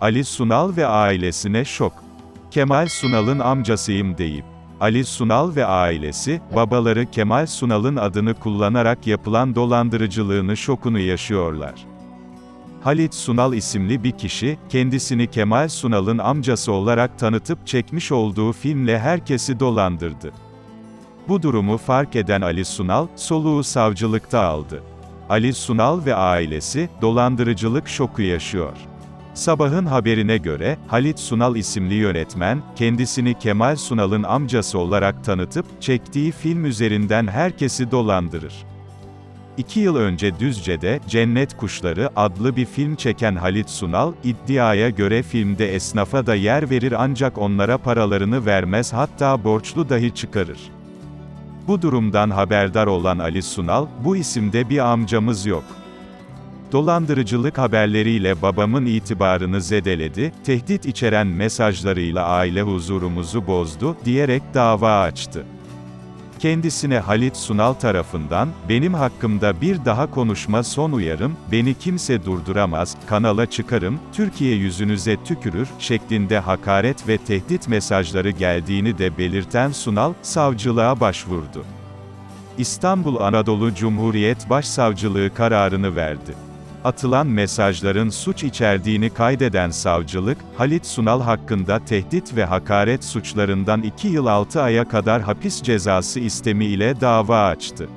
Ali Sunal ve ailesine şok. Kemal Sunal'ın amcasıyım deyip, Ali Sunal ve ailesi, babaları Kemal Sunal'ın adını kullanarak yapılan dolandırıcılığını şokunu yaşıyorlar. Halit Sunal isimli bir kişi, kendisini Kemal Sunal'ın amcası olarak tanıtıp çekmiş olduğu filmle herkesi dolandırdı. Bu durumu fark eden Ali Sunal, soluğu savcılıkta aldı. Ali Sunal ve ailesi, dolandırıcılık şoku yaşıyor. Sabahın haberine göre, Halit Sunal isimli yönetmen, kendisini Kemal Sunal'ın amcası olarak tanıtıp, çektiği film üzerinden herkesi dolandırır. İki yıl önce Düzce'de, Cennet Kuşları adlı bir film çeken Halit Sunal, iddiaya göre filmde esnafa da yer verir ancak onlara paralarını vermez hatta borçlu dahi çıkarır. Bu durumdan haberdar olan Ali Sunal, bu isimde bir amcamız yok. Dolandırıcılık haberleriyle babamın itibarını zedeledi, tehdit içeren mesajlarıyla aile huzurumuzu bozdu, diyerek dava açtı. Kendisine Halit Sunal tarafından, benim hakkımda bir daha konuşma son uyarım, beni kimse durduramaz, kanala çıkarım, Türkiye yüzünüze tükürür, şeklinde hakaret ve tehdit mesajları geldiğini de belirten Sunal, savcılığa başvurdu. İstanbul Anadolu Cumhuriyet Başsavcılığı kararını verdi. Atılan mesajların suç içerdiğini kaydeden savcılık, Halit Sunal hakkında tehdit ve hakaret suçlarından 2 yıl 6 aya kadar hapis cezası istemi ile dava açtı.